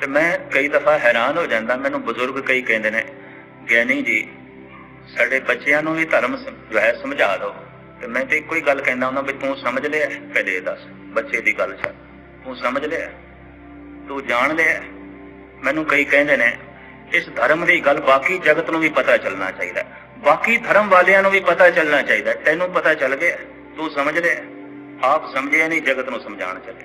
ਤੇ ਮੈਂ ਕਈ ਦਫਾ ਹੈਰਾਨ ਹੋ ਜਾਂਦਾ, ਮੈਨੂੰ ਬਜ਼ੁਰਗ ਕਈ ਕਹਿੰਦੇ ਨੇ ਗਿਆਨੀ ਜੀ, ਸਾਡੇ ਬੱਚਿਆਂ ਨੂੰ ਵੀ ਧਰਮ ਜੋ ਹੈ ਸਮਝਾ ਦਿਓ। ਤੇ ਮੈਂ ਤੇ ਇੱਕੋ ਹੀ ਗੱਲ ਕਹਿੰਦਾ ਹੁੰਦਾ ਵੀ ਤੂੰ ਸਮਝ ਲਿਆ ਪਹਿਲੇ ਇਹ ਦੱਸ, ਬੱਚੇ ਦੀ ਗੱਲ ਛੱਡ। ਤੂੰ ਸਮਝ ਲਿਆ ਤੂੰ ਜਾਣ ਲਿਆ ਮੈਨੂੰ ਕਈ ਕਹਿੰਦੇ ਨੇ, ਇਸ ਧਰਮ ਦੀ ਗੱਲ ਬਾਕੀ ਜਗਤ ਨੂੰ ਵੀ ਪਤਾ ਚੱਲਣਾ ਚਾਹੀਦਾ ਬਾਕੀ ਧਰਮ ਵਾਲਿਆਂ ਨੂੰ ਵੀ ਪਤਾ ਚੱਲਣਾ ਚਾਹੀਦਾ ਤੈਨੂੰ ਪਤਾ ਚੱਲ ਗਿਆ ਤੂੰ ਸਮਝ ਲਿਆ ਆਪ ਸਮਝਿਆ ਨਹੀਂ, ਜਗਤ ਨੂੰ ਸਮਝਾਉਣ ਚੱਲੇ।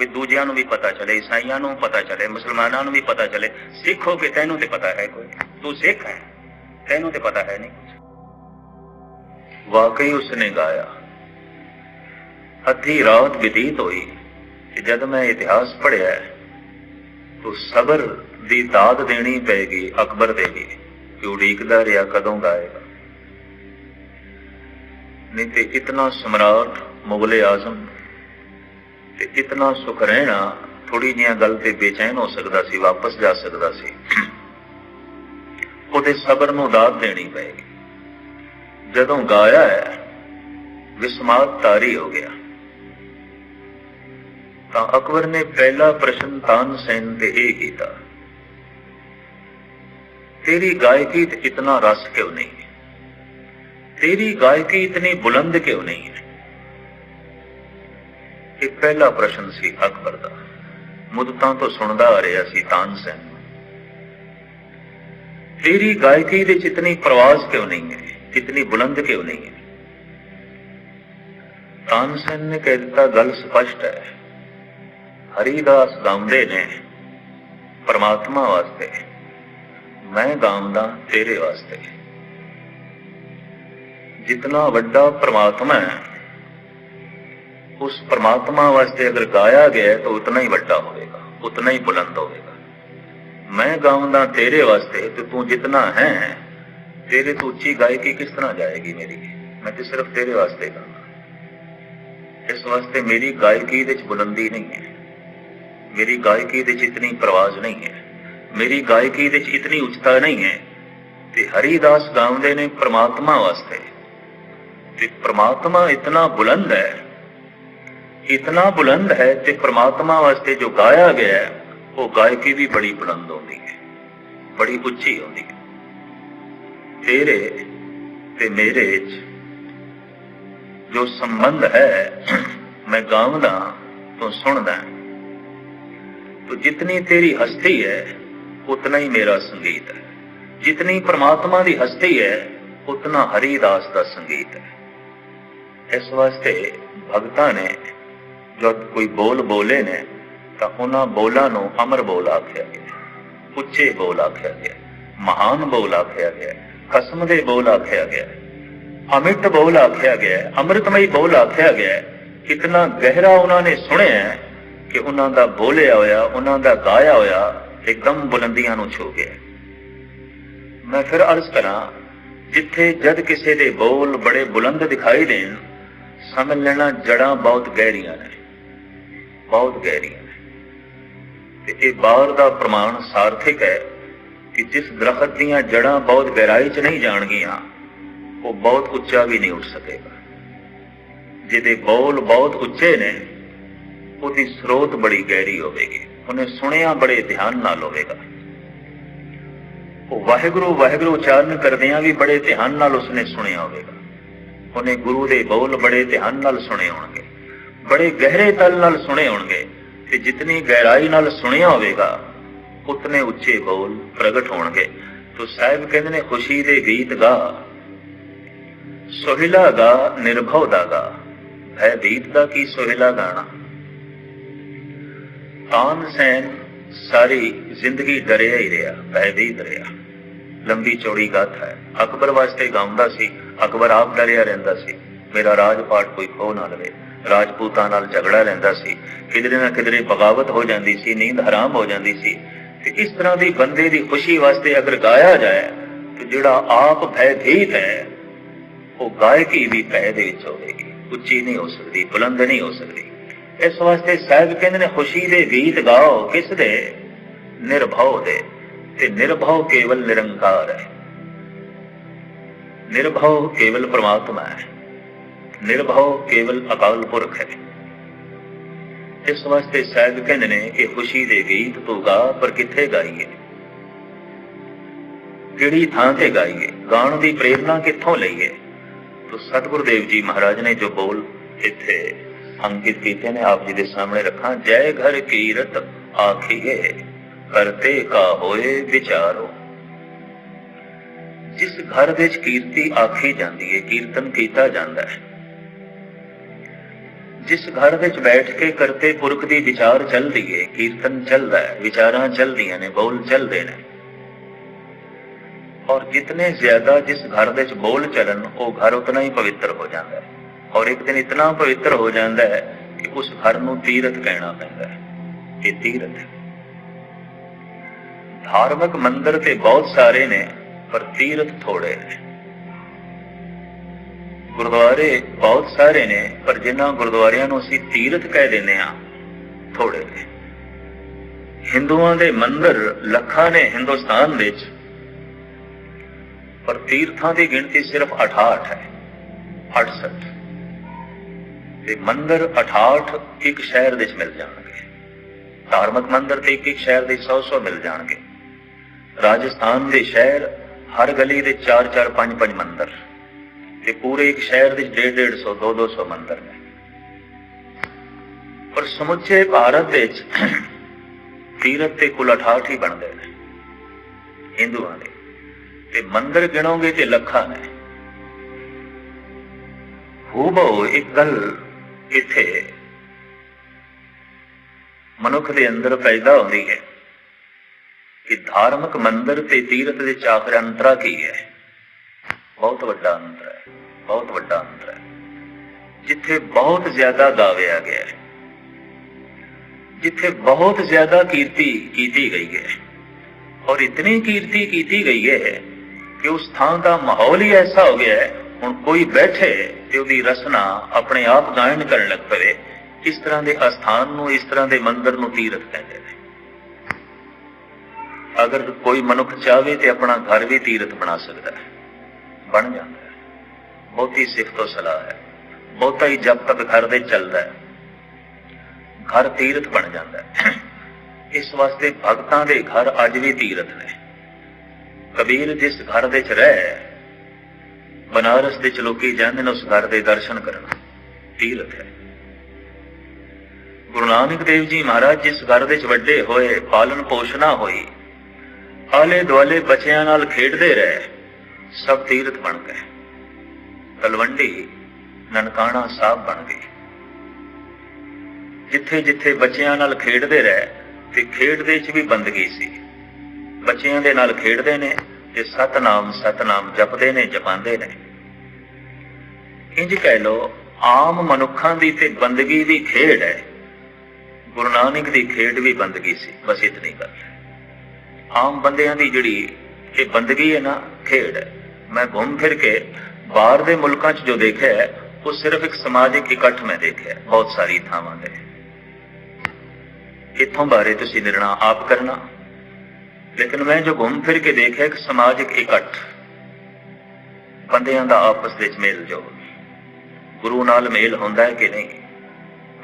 ਵੀ ਦੂਜਿਆਂ ਨੂੰ ਵੀ ਪਤਾ ਚੱਲੇ, ਈਸਾਈਆਂ ਨੂੰ ਪਤਾ ਚੱਲੇ, ਮੁਸਲਮਾਨਾਂ ਨੂੰ ਵੀ ਪਤਾ ਚੱਲੇ। ਸਿੱਖ ਹੋ ਕੇ ਤੈਨੂੰ ਤੇ ਪਤਾ ਹੈ ਕੋਈ? ਤੂੰ ਸਿੱਖ ਹੈ? ਤੈਨੂੰ ਤੇ ਪਤਾ ਹੈ ਨਹੀਂ ਵਾਕਈ ਉਸਨੇ ਗਾਇਆ। ਅੱਧੀ ਰਾਤ ਬਤੀਤ ਹੋਈ ਕਿ ਜਦ ਮੈਂ ਇਤਿਹਾਸ ਪੜ੍ਹਿਆ, ਤੋ ਸਬਰ ਦੀ ਦਾਤ ਦੇਣੀ ਪੈਗੀ, ਅਕਬਰ ਦੇ ਵੀ ਕਿ ਉਡੀਕਦਾ ਰਿਹਾ, ਕਦੋਂ ਗਾਏਗਾ? ਨਹੀਂ ਤੇ ਇਤਨਾ ਸਮਰਾਟ ਮੁਗਲੇ ਆਜ਼ਮ ਤੇ ਇਤਨਾ ਸੁਖ ਰਹਿਣਾ ਥੋੜੀ ਜਿਹੀ ਗੱਲ ਤੇ ਬੇਚੈਨ ਹੋ ਸਕਦਾ ਸੀ, ਵਾਪਸ ਜਾ ਸਕਦਾ ਸੀ। ਉਹਦੇ ਸਬਰ ਨੂੰ ਦਾਤ ਦੇਣੀ ਪਏਗੀ। ਜਦੋਂ ਗਾਇਆ ਹੈ ਵਿਸਮਾਤ ਤਾਰੀ ਹੋ ਗਿਆ। ਤਾਂ ਅਕਬਰ ਨੇ ਪਹਿਲਾ ਪ੍ਰਸ਼ਨ ਤਾਨ ਤਾਨਸੇਨ ਤੇ ਇਹ ਕੀਤਾ, ਤੇਰੀ ਗਾਇਕੀ ਤੇ ਇਤਨਾ ਰਸ ਕਿਉਂ ਨਹੀਂ? ਤੇਰੀ ਗਾਇਕੀ ਇਤਨੀ ਬੁਲੰਦ ਕਿਉਂ ਨਹੀਂ? ਹੈ ਇਹ ਪਹਿਲਾ ਪ੍ਰਸ਼ਨ ਸੀ ਅਕਬਰ ਦਾ। ਮੁੱਦਤਾਂ ਤੋਂ ਸੁਣਦਾ ਆ ਰਿਹਾ ਸੀ ਤਾਨਸੇਨ ਤੇਰੀ ਗਾਇਕੀ ਵਿੱਚ ਇਤਨੀ ਪ੍ਰਵਾਜ਼ ਕਿਉਂ ਨਹੀਂ ਹੈ? ਇਤਨੀ ਬੁਲੰਦ ਕਿਉਂ ਨਹੀਂ ਹੈ? ਤਾਨਸੇਨ ਨੇ ਕਹਿ ਦਿੱਤਾ, ਗੱਲ ਸਪਸ਼ਟ ਹੈ। ਹਰੀਦਾਸ ਗਾਉਂਦੇ ਨੇ, ਪਰਮਾਤਮਾ ਵਾਸਤੇ। ਮੈਂ ਗਾਉਂਦਾ ਤੇਰੇ ਵਾਸਤੇ। ਜਿਤਨਾ ਵੱਡਾ ਪਰਮਾਤਮਾ ਹੈ ਉਸ ਪ੍ਰਮਾਤਮਾ ਵਾਸਤੇ ਅਗਰ ਗਾਇਆ ਗਿਆ ਹੈ ਤਾਂ ਉਤਨਾ ਹੀ ਵੱਡਾ ਹੋਵੇਗਾ ਉਤਨਾ ਹੀ ਬੁਲੰਦ ਹੋਵੇਗਾ ਮੈਂ ਗਾਉਂਦਾ ਤੇਰੇ ਵਾਸਤੇ ਤੇ ਤੂੰ ਜਿਤਨਾ ਹੈ ਤੇਰੇ ਤੋਂ ਉੱਚੀ ਗਾਇਕੀ ਕਿਸ ਤਰ੍ਹਾਂ ਜਾਏਗੀ ਮੇਰੀ ਮੈਂ ਤੇ ਸਿਰਫ ਤੇਰੇ ਵਾਸਤੇ ਗਾਉਂਦਾ ਇਸ ਵਾਸਤੇ ਮੇਰੀ ਗਾਇਕੀ ਵਿੱਚ ਬੁਲੰਦੀ ਨਹੀਂ ਹੈ ਮੇਰੀ ਗਾਇਕੀ ਵਿੱਚ ਇਤਨੀ ਪ੍ਰਵਾਜ਼ ਨਹੀਂ ਹੈ ਮੇਰੀ ਗਾਇਕੀ ਵਿੱਚ ਇਤਨੀ ਉੱਚਤਾ ਨਹੀਂ ਹੈ ਤੇ ਹਰੀਦਾਸ ਗਾਉਂਦੇ ਨੇ ਪ੍ਰਮਾਤਮਾ ਵਾਸਤੇ ਤੇ ਪ੍ਰਮਾਤਮਾ ਇਤਨਾ ਬੁਲੰਦ ਹੈ ਇਤਨਾ ਬੁਲੰਦ ਹੈ ਤੇ ਪ੍ਰਮਾਤਮਾ ਵਾਸਤੇ ਜੋ ਗਾਇਆ ਗਿਆ ਹੈ, ਉਹ ਗਾਇਕੀ ਵੀ ਬੜੀ ਬੁਲੰਦ ਹੁੰਦੀ ਹੈ, ਬੜੀ ਉੱਚੀ ਹੁੰਦੀ ਹੈ। ਤੇਰੇ ਤੇ ਮੇਰੇ ਚ ਜੋ ਸੰਬੰਧ ਹੈ, ਮੈਂ ਗਾਉਂਦਾ ਤੂੰ ਸੁਣਦਾ। ਤੋ ਜਿਤਨੀ ਤੇਰੀ ਹਸਤੀ ਹੈ, ਉਤਨਾ ਹੀ ਮੇਰਾ ਸੰਗੀਤ ਹੈ। ਜਿਤਨੀ ਪ੍ਰਮਾਤਮਾ ਦੀ ਹਸਤੀ ਹੈ, ਉਤਨਾ ਹਰੀਦਾਸ ਦਾ ਸੰਗੀਤ ਹੈ। ਇਸ ਵਾਸਤੇ ਭਗਤਾਂ ਨੇ ਜਦ ਕੋਈ ਬੋਲ ਬੋਲੇ ਨੇ, ਤਾਂ ਉਹਨਾਂ ਬੋਲਾਂ ਨੂੰ ਅਮਰ ਬੋਲ ਆਖਿਆ ਗਿਆ, ਉੱਚੇ ਬੋਲ ਆਖਿਆ ਗਿਆ, ਮਹਾਨ ਬੋਲ ਆਖਿਆ ਗਿਆ, ਕਸਮ ਦੇ ਬੋਲ ਆਖਿਆ ਗਿਆ, ਅਮਿਤ ਬੋਲ ਆਖਿਆ ਗਿਆ, ਅੰਮ੍ਰਿਤਮਈ ਬੋਲ ਆਖਿਆ ਗਿਆ, ਕਿਤਨਾ ਗਹਿਰਾ ਉਹਨਾਂ ਨੇ ਸੁਣਿਆ ਕਿ ਉਹਨਾਂ ਦਾ ਬੋਲਿਆ ਹੋਇਆ, ਉਹਨਾਂ ਦਾ ਗਾਇਆ ਹੋਇਆ ਇੱਕਦਮ ਬੁਲੰਦੀਆਂ ਨੂੰ ਛੂ ਗਿਆ। ਮੈਂ ਫਿਰ ਅਰਜ਼ ਕਰਾਂ, ਜਿੱਥੇ ਜਦ ਕਿਸੇ ਦੇ ਬੋਲ ਬੜੇ ਬੁਲੰਦ ਦਿਖਾਈ ਦੇਣ, ਸਮਝ ਲੈਣਾ ਜੜਾਂ ਬਹੁਤ ਗਹਿਰੀਆਂ ਨੇ। ਬਹੁਤ ਗਹਿਰੀਆਂ ਨੇ ਤੇ ਇਹ ਬਾਹਰ ਦਾ ਪ੍ਰਮਾਣ ਸਾਰਥਿਕ ਹੈ ਕਿ ਜਿਸ ਦਰਖਤ ਦੀਆਂ ਜੜਾਂ ਬਹੁਤ ਗਹਿਰਾਈ 'ਚ ਨਹੀਂ ਜਾਣਗੀਆਂ, ਉਹ ਬਹੁਤ ਉੱਚਾ ਵੀ ਨਹੀਂ ਉੱਠ ਸਕੇਗਾ। ਜਿਹਦੇ ਬੋਲ ਬਹੁਤ ਉੱਚੇ ਨੇ, ਉਹਦੀ ਸਰੋਤ ਬੜੀ ਗਹਿਰੀ ਹੋਵੇਗੀ। ਉਹਨੇ ਸੁਣਿਆ ਬੜੇ ਧਿਆਨ ਨਾਲ ਹੋਵੇਗਾ। ਉਹ ਵਾਹਿਗੁਰੂ ਵਾਹਿਗੁਰੂ ਉਚਾਰਨ ਕਰਦਿਆਂ ਵੀ ਬੜੇ ਧਿਆਨ ਨਾਲ ਉਸਨੇ ਸੁਣਿਆ ਹੋਵੇਗਾ। ਉਹਨੇ ਗੁਰੂ ਦੇ ਬੋਲ ਬੜੇ ਧਿਆਨ ਨਾਲ ਸੁਣੇ ਹੋਣਗੇ। ਬੜੇ ਗਹਿਰੇ ਤਲ ਨਾਲ ਸੁਣੇ ਹੋਣਗੇ ਤੇ ਜਿਤਨੀ ਗਹਿਰਾਈ ਨਾਲ ਸੁਣਿਆ ਹੋਵੇਗਾ, ਉਤਨੇ ਉੱਚੇ ਬੋਲ ਪ੍ਰਗਟ ਹੋਣਗੇ। ਤੋ ਸਾਹਿਬ ਕਹਿੰਦੇ ਨੇ, ਖੁਸ਼ੀ ਦੇ ਗੀਤ ਗਾ। ਸੋਹਿਲਾ ਗਾ, ਨਿਰਭਉ ਦਾ ਗਾ। ਹੈ ਗੀਤ ਦਾ ਕੀ ਸੋਹਿਲਾ ਗਾਣਾ? ਤਾਨਸੈਨ ਸਾਰੀ ਜ਼ਿੰਦਗੀ ਡਰਿਆ ਹੀ ਰਿਹਾ ਭੈਭੀਤ ਰਿਹਾ ਲੰਬੀ ਚੌੜੀ ਗਾਥਾ ਹੈ। ਅਕਬਰ ਵਾਸਤੇ ਗਾਉਂਦਾ ਸੀ, ਅਕਬਰ ਆਪ ਡਰਿਆ ਰਹਿੰਦਾ ਸੀ। ਮੇਰਾ ਰਾਜ ਪਾਠ ਕੋਈ ਖੋ ਨਾ ਲਵੇ। ਰਾਜਪੂਤਾਂ ਨਾਲ ਝਗੜਾ ਰਹਿੰਦਾ ਸੀ। ਕਿਧਰੇ ਨਾ ਕਿਧਰੇ ਬਗਾਵਤ ਹੋ ਜਾਂਦੀ ਸੀ, ਨੀਂਦ ਹਰਾਮ ਹੋ ਜਾਂਦੀ ਸੀ। ਤੇ ਇਸ ਤਰ੍ਹਾਂ ਦੀ ਬੰਦੇ ਦੀ ਖੁਸ਼ੀ ਵਾਸਤੇ ਅਗਰ ਗਾਇਆ ਜਾਏ, ਤੇ ਜਿਹੜਾ ਆਪ ਭੈਭੀਤ ਹੈ, ਉਹ ਗਾਇਕੀ ਵੀ ਭੈ ਦੇ ਵਿੱਚ ਹੋਵੇਗੀ। ਉੱਚੀ ਨਹੀਂ ਹੋ ਸਕਦੀ, ਬੁਲੰਦ ਨਹੀਂ ਹੋ ਸਕਦੀ। ਇਸ ਵਾਸਤੇ ਸਾਹਿਬ ਕਹਿੰਦੇ ਨੇ, ਖੁਸ਼ੀ ਦੇ ਗੀਤ ਗਾਓ, ਕਿਸ ਦੇ? ਨਿਰਭਉ ਦੇ। ਤੇ ਨਿਰਭਉ ਕੇਵਲ ਨਿਰੰਕਾਰ ਹੈ। ਨਿਰਭਉ ਕੇਵਲ ਪ੍ਰਮਾਤਮਾ ਹੈ। ਨਿਰਭਉ ਕੇਵਲ ਅਕਾਲ ਪੁਰਖ ਹੈ। ਇਸ ਵਾਸਤੇ ਸਾਹਿਬ ਕਹਿੰਦੇ ਨੇ ਕਿ ਖੁਸ਼ੀ ਦੇ ਗੀਤ ਤੂੰ ਗਾ ਪਰ ਕਿੱਥੇ ਗਾਈਏ? ਕਿਹੜੀ ਥਾਂ ਤੇ ਗਾਈਏ? ਗਾਣ ਦੀ ਪ੍ਰੇਰਣਾ ਕਿੱਥੋਂ ਲਈਏ? ਤੋ ਸਤਿਗੁਰੂ ਦੇਵ ਜੀ ਮਹਾਰਾਜ ਨੇ ਜੋ ਬੋਲ ਇੱਥੇ ਅੰਕਿਤ ਕੀਤੇ ਨੇ, ਆਪ ਜੀ ਦੇ ਸਾਹਮਣੇ ਰੱਖਾਂ, ਜੈ ਘਰ ਕੀਰਤ ਆਖੀਏ, ਕਰਤੇ ਕਾ ਹੋਏ ਵਿਚਾਰੋ। ਜਿਸ ਘਰ ਵਿੱਚ ਕੀਰਤੀ ਆਖੀ ਜਾਂਦੀ ਹੈ ਕੀਰਤਨ ਕੀਤਾ ਜਾਂਦਾ ਹੈ ਜਿਸ ਘਰ ਵਿੱਚ ਬੈਠ ਕੇ ਕਰਤੇ ਪੁਰਖ ਦੀ ਵਿਚਾਰ ਚੱਲਦੀ ਹੈ ਕੀਰਤਨ ਚੱਲਦਾ ਹੈ, ਵਿਚਾਰਾਂ ਚੱਲਦੀਆਂ ਨੇ, ਬੋਲ ਚੱਲਦੇ ਨੇ। ਔਰ ਜਿਤਨੇ ਜ਼ਿਆਦਾ ਜਿਸ ਘਰ ਵਿੱਚ ਬੋਲ ਚੱਲਣ, ਉਹ ਘਰ ਉਤਨਾ ਹੀ ਪਵਿੱਤਰ ਹੋ ਜਾਂਦਾ ਹੈ। ਔਰ ਇੱਕ ਦਿਨ ਇਤਨਾ ਪਵਿੱਤਰ ਹੋ ਜਾਂਦਾ ਹੈ ਕਿ ਉਸ ਘਰ ਨੂੰ ਤੀਰਥ ਕਹਿਣਾ ਪੈਂਦਾ ਹੈ। ਇਹ ਤੀਰਥ ਹੈ। ਧਾਰਮਿਕ ਮੰਦਰ ਤੇ ਬਹੁਤ ਸਾਰੇ ਨੇ, ਪਰ ਤੀਰਥ ਥੋੜੇ ਨੇ। ਗੁਰਦੁਆਰੇ ਬਹੁਤ ਸਾਰੇ ਨੇ, ਪਰ ਜਿਨ੍ਹਾਂ ਗੁਰਦੁਆਰਿਆਂ ਨੂੰ ਅਸੀਂ ਤੀਰਥ ਕਹਿ ਦਿੰਦੇ ਆ ਥੋੜੇ ਨੇ। ਹਿੰਦੂਆਂ ਦੇ ਮੰਦਰ ਲੱਖਾਂ ਨੇ ਹਿੰਦੁਸਤਾਨ ਵਿੱਚ, ਪਰ ਤੀਰਥਾਂ ਦੀ ਗਿਣਤੀ ਸਿਰਫ 68 ਹੈ 68 ਤੇ ਮੰਦਰ 68 ਇੱਕ ਸ਼ਹਿਰ ਵਿੱਚ ਮਿਲ ਜਾਣਗੇ। ਧਾਰਮਿਕ ਮੰਦਰ ਤੇ ਇੱਕ ਇੱਕ ਸ਼ਹਿਰ ਦੇ 100-100 ਮਿਲ ਜਾਣਗੇ। ਰਾਜਸਥਾਨ ਦੇ ਸ਼ਹਿਰ ਹਰ ਗਲੀ ਦੇ 4-4 5-5 ਮੰਦਰ। ਤੇ ਪੂਰੇ ਇੱਕ ਸ਼ਹਿਰ ਦੇ 150 200 ਮੰਦਰ ਨੇ। ਪਰ ਸਮੁੱਚੇ ਭਾਰਤ ਵਿੱਚ ਤੀਰਥ ਤੇ ਕੁੱਲ 68 ਹੀ ਬਣਦੇ ਨੇ, ਹਿੰਦੂਆਂ ਦੇ। ਤੇ ਮੰਦਰ ਗਿਣੋਗੇ ਤੇ ਲੱਖਾਂ ਨੇ। ਹੂਬਹੂ ਇੱਕ ਗੱਲ ਇੱਥੇ ਮਨੁੱਖ ਦੇ ਅੰਦਰ ਪੈਦਾ ਹੁੰਦੀ ਹੈ ਕਿ ਧਾਰਮਿਕ ਮੰਦਰ ਤੇ ਤੀਰਥ ਦੇ ਚਾਕਰ ਅੰਤਰਾ ਕੀ ਹੈ? ਬਹੁਤ ਵੱਡਾ ਅੰਤਰ ਹੈ, ਬਹੁਤ ਵੱਡਾ ਅੰਤਰ ਹੈ। ਜਿੱਥੇ ਬਹੁਤ ਜ਼ਿਆਦਾ ਗਾਵਿਆ ਗਿਆ ਹੈ, ਜਿੱਥੇ ਬਹੁਤ ਜ਼ਿਆਦਾ ਕੀਰਤੀ ਕੀਤੀ ਗਈ ਹੈ, ਔਰ ਇਤਨੀ ਕੀਰਤੀ ਕੀਤੀ ਗਈ ਹੈ ਕਿ ਉਸ ਥਾਂ ਦਾ ਮਾਹੌਲ ਹੀ ਐਸਾ ਹੋ ਗਿਆ ਹੈ, ਹੁਣ ਕੋਈ ਬੈਠੇ ਤੇ ਉਹਦੀ ਰਸਨਾ ਆਪਣੇ ਆਪ ਗਾਇਨ ਕਰਨ ਲੱਗ ਪਵੇ, ਇਸ ਤਰ੍ਹਾਂ ਦੇ ਅਸਥਾਨ ਨੂੰ, ਇਸ ਤਰ੍ਹਾਂ ਦੇ ਮੰਦਰ ਨੂੰ ਤੀਰਥ ਕਹਿੰਦੇ ਨੇ। ਅਗਰ ਕੋਈ ਮਨੁੱਖ ਚਾਹਵੇ ਤੇ ਆਪਣਾ ਘਰ ਵੀ ਤੀਰਥ ਬਣਾ ਸਕਦਾ ਹੈ। ਬਣ ਜਾਂਦਾ ਹੈ। ਬਹੁਤੀ ਸਿਫਤੋ ਸਲਾਹ ਹੈ। ਬਹੁਤਾ ਹੀ ਜਬ ਤੱਕ ਘਰ ਦੇ ਚੱਲਦਾ ਹੈ, ਘਰ ਤੀਰਥ ਬਣ ਜਾਂਦਾ ਹੈ। ਇਸ ਵਾਸਤੇ ਭਗਤਾਂ ਦੇ ਘਰ ਅੱਜ ਵੀ ਤੀਰਥ ਨੇ। ਕਬੀਰ ਜਿਸ ਘਰ ਦੇ ਚ ਰਹਿ, ਬਨਾਰਸ ਦੇ ਚ ਲੋਕੀ ਜਾਂਦੇ ਨੇ ਉਸ ਘਰ ਦੇ ਦਰਸ਼ਨ ਕਰਨ। ਤੀਰਥ ਹੈ। ਗੁਰੂ ਨਾਨਕ ਦੇਵ ਜੀ ਮਹਾਰਾਜ ਜਿਸ ਘਰ ਦੇ ਚ ਵੱਡੇ ਹੋਏ, ਪਾਲਣ ਪੋਸ਼ਣਾ ਹੋਈ ਆਲੇ ਦੁਆਲੇ ਬੱਚਿਆਂ ਨਾਲ ਖੇਡਦੇ ਰਹੇ ਸਭ ਤੀਰਥ ਬਣ ਗਏ। ਤਲਵੰਡੀ, ਨਨਕਾਣਾ ਸਾਹਿਬ ਬਣ ਗਈ ਜਿੱਥੇ ਜਿੱਥੇ ਬੱਚਿਆਂ ਨਾਲ ਖੇਡਦੇ ਰਹੇ ਤੇ ਖੇਡ ਦੇ ਚ ਵੀ ਬੰਦਗੀ ਸੀ। ਬੱਚਿਆਂ ਦੇ ਨਾਲ ਖੇਡਦੇ ਨੇ ਤੇ ਸਤਨਾਮ ਸਤਨਾਮ ਜਪਦੇ ਨੇ, ਜਪਾਉਂਦੇ ਨੇ। ਇੰਜ ਕਹਿ ਲੋ ਆਮ ਮਨੁੱਖਾਂ ਦੀ ਤੇ ਬੰਦਗੀ ਦੀ ਖੇਡ ਹੈ। ਗੁਰੂ ਨਾਨਕ ਦੀ ਖੇਡ ਵੀ ਬੰਦਗੀ ਸੀ, ਬਸ ਇਤਨੀ ਗੱਲ ਆਮ ਬੰਦਿਆਂ ਦੀ ਜਿਹੜੀ ਇਹ ਬੰਦਗੀ ਹੈ ਨਾ, ਖੇਡ ਹੈ। ਮੈਂ ਘੁੰਮ ਫਿਰ ਕੇ ਬਾਹਰ ਦੇ ਮੁਲਕਾਂ 'ਚ ਜੋ ਦੇਖਿਆ ਹੈ, ਉਹ ਸਿਰਫ ਇੱਕ ਸਮਾਜਿਕ ਇਕੱਠ ਮੈਂ ਦੇਖਿਆ ਬਹੁਤ ਸਾਰੀ ਥਾਵਾਂ ਤੇ। ਇੱਥੋਂ ਬਾਰੇ ਤੁਸੀਂ ਨਿਰਣਾ ਆਪ ਕਰਨਾ। ਲੇਕਿਨ ਮੈਂ ਜੋ ਘੁੰਮ ਫਿਰ ਕੇ ਦੇਖਿਆ, ਇੱਕ ਸਮਾਜਿਕ ਇਕੱਠ। ਬੰਦਿਆਂ ਦਾ ਆਪਸ ਵਿੱਚ ਮੇਲ ਜੋਲ ਗੁਰੂ ਨਾਲ ਮੇਲ ਹੁੰਦਾ ਹੈ ਕਿ ਨਹੀਂ?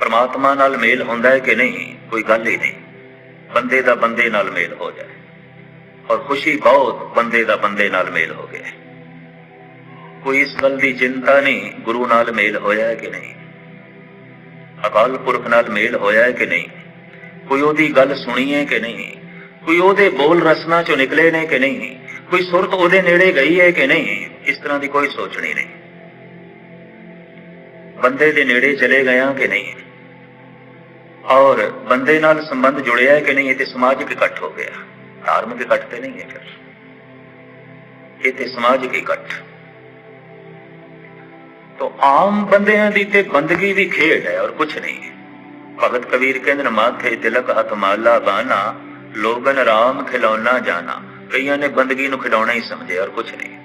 ਪਰਮਾਤਮਾ ਨਾਲ ਮੇਲ ਹੁੰਦਾ ਹੈ ਕਿ ਨਹੀਂ? ਕੋਈ ਗੱਲ ਹੀ ਨਹੀਂ। ਬੰਦੇ ਦਾ ਬੰਦੇ ਨਾਲ ਮੇਲ ਹੋ ਜਾਏ। ਔਰ ਖੁਸ਼ੀ ਬਹੁਤ ਬੰਦੇ ਦਾ ਬੰਦੇ ਨਾਲ ਮੇਲ ਹੋ ਗਿਆ ਕੋਈ ਇਸ ਗੱਲ ਦੀ ਚਿੰਤਾ ਨਹੀਂ, ਗੁਰੂ ਨਾਲ ਮੇਲ ਹੋਇਆ ਹੈ ਕਿ ਨਹੀਂ? ਅਕਾਲ ਪੁਰਖ ਨਾਲ ਮੇਲ ਹੋਇਆ ਹੈ ਕਿ ਨਹੀਂ? ਕੋਈ ਉਹਦੀ ਗੱਲ ਸੁਣੀ ਹੈ ਕਿ ਨਹੀਂ? ਕੋਈ ਉਹਦੇ ਬੋਲ ਰਸਨਾ ਚੋਂ ਨਿਕਲੇ ਨੇ ਕਿ ਨਹੀਂ? ਕੋਈ ਸੁਰਤ ਉਹਦੇ ਨੇੜੇ ਗਈ ਹੈ ਕਿ ਨਹੀਂ? ਇਸ ਤਰ੍ਹਾਂ ਦੀ ਕੋਈ ਸੋਚਣੀ ਨਹੀਂ। ਬੰਦੇ ਦੇ ਨੇੜੇ ਚਲੇ ਗਿਆ ਕਿ ਨਹੀਂ? ਔਰ ਬੰਦੇ ਨਾਲ ਸੰਬੰਧ ਜੁੜਿਆ ਹੈ ਕਿ ਨਹੀਂ, ਇਹ ਤੇ ਸਮਾਜਿਕ ਇਕੱਠ ਹੋ ਗਿਆ। ਧਾਰਮਿਕ ਇਕੱਠ ਤੇ ਨਹੀਂ ਹੈ ਫਿਰ। ਇਹ ਤੇ ਸਮਾਜਿਕ ਇਕੱਠ। ਤੋ ਆਮ ਬੰਦਿਆਂ ਦੀ ਤੇ ਬੰਦਗੀ ਵੀ ਖੇਡ ਹੈ ਔਰ ਕੁਛ ਨਹੀਂ। ਹੈ ਭਗਤ ਕਬੀਰ ਕਹਿੰਦੇ ਮਾਥੇ ਤਿਲਕ ਹੱਥ ਮਾਲਾ ਬਾਨਾ, ਲੋਗਨ ਰਾਮ ਖਿਲੌਣਾ ਜਾਣਾ ਕਈਆਂ ਨੇ ਬੰਦਗੀ ਨੂੰ ਖਿਡੌਣਾ ਹੀ ਸਮਝਿਆ ਔਰ ਕੁਛ ਨਹੀਂ।